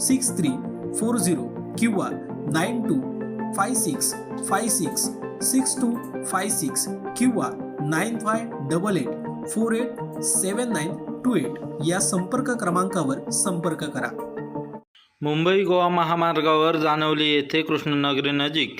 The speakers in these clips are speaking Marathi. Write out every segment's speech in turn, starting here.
six three four zero किंवा nine two five six five six six two five six किंवा nine five double eight four eight seven nine two eight या संपर्क क्रमांकावर संपर्क करा. मुंबई गोवा महामार्गावर जानवली येथे कृष्णनगरी नजीक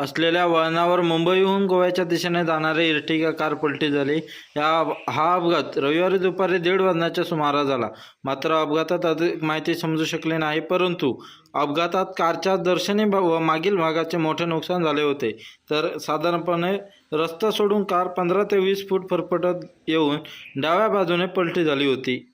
असलेल्या वळणावर मुंबईहून गोव्याच्या दिशेने जाणारी इर्टिगा कार पलटी झाली. या हा अपघात रविवारी दुपारी दीड वाजण्याच्या सुमारास झाला. मात्र अपघातात अधिक माहिती समजू शकली नाही परंतु अपघातात कारच्या दर्शनी व मागील भागाचे मोठे नुकसान झाले होते. तर साधारणपणे रस्ता सोडून कार पंधरा ते वीस फूट फरफटत येऊन डाव्या बाजूने पलटी झाली होती.